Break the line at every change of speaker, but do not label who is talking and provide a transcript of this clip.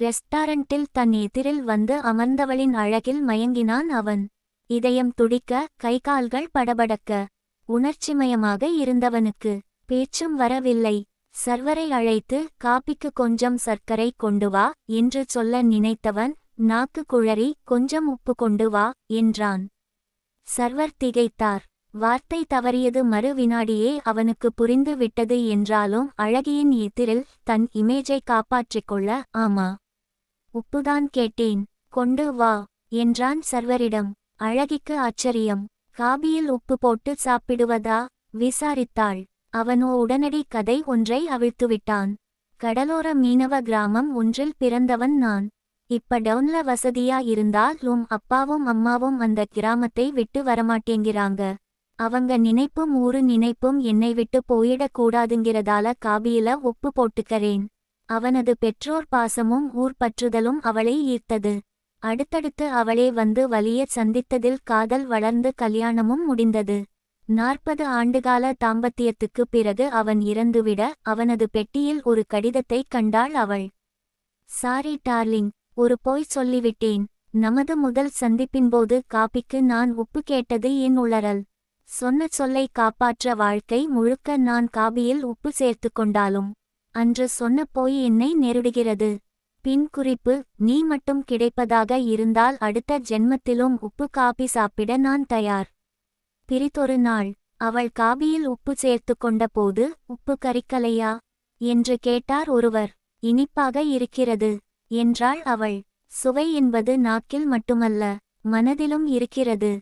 ரெஸ்டாரண்டில் தன் எதிரில் வந்து அமர்ந்தவளின் அழகில் மயங்கினான் அவன். இதயம் துடிக்க கைகால்கள் படபடக்க உணர்ச்சிமயமாக இருந்தவனுக்கு பேச்சும் வரவில்லை. சர்வரை அழைத்து காப்பிக்கு கொஞ்சம் சர்க்கரை கொண்டு வா என்று சொல்ல நினைத்தவன் நாக்கு குழறி கொஞ்சம் உப்பு கொண்டு வா என்றான். சர்வர் திகைத்தார். வார்த்தை தவறியது மறு வினாடியே அவனுக்கு புரிந்து விட்டது என்றாலும் அழகியின் எதிரில் தன் இமேஜை காப்பாற்றிக் கொள்ள ஆமா உப்புதான் கேட்டேன். கொண்டு வா என்றான் சர்வரிடம். அழகிக்கு ஆச்சரியம். காபியில் உப்பு போட்டு சாப்பிடுவதா? விசாரித்தாள். அவனோ உடனடி கதை ஒன்றை அவிழ்த்துவிட்டான். கடலோர மீனவ கிராமம் ஒன்றில் பிறந்தவன் நான். இப்ப டவுன்ல வசதியா இருந்தால் உம் அப்பாவும் அம்மாவும் அந்த கிராமத்தை விட்டு வரமாட்டேங்கிறாங்க. அவங்க நினைப்பும் ஊரு நினைப்பும் என்னை விட்டு போயிடக் கூடாதுங்கிறதால காபியில உப்பு போட்டுக்கறேன். அவனது பெற்றோர் பாசமும் ஊர் பற்றுதலும் அவளை ஈர்த்தது. அடுத்தடுத்து அவளே வந்து வலிய சந்தித்ததில் காதல் வளர்ந்து கல்யாணமும் முடிந்தது. நாற்பது ஆண்டுகால தாம்பத்தியத்துக்கு பிறகு அவன் இறந்துவிட அவனது பெட்டியில் ஒரு கடிதத்தைக் கண்டாள் அவள். சாரி டார்லிங் ஒரு போய் சொல்லிவிட்டேன். நமது முதல் சந்திப்பின்போது காப்பிக்கு நான் உப்பு கேட்டது என் உளறல். சொன்ன சொல்லை காப்பாற்ற வாழ்க்கை முழுக்க நான் காபியில் உப்பு சேர்த்து கொண்டாலும் அன்று சொன்ன போய் என்னை நெருடுகிறது. பின் குறிப்பு நீ மட்டும் கிடைப்பதாக இருந்தால் அடுத்த ஜென்மத்திலும் உப்பு காபி சாப்பிட நான் தயார் பிரித்தொரு நாள் அவள் காபியில் உப்பு சேர்த்து கொண்ட போது உப்பு கரிக்கலையா என்று கேட்டார் ஒருவர். இனிப்பாக இருக்கிறது என்றாள் அவள். சுவை என்பது நாக்கில் மட்டுமல்ல மனதிலும் இருக்கிறது.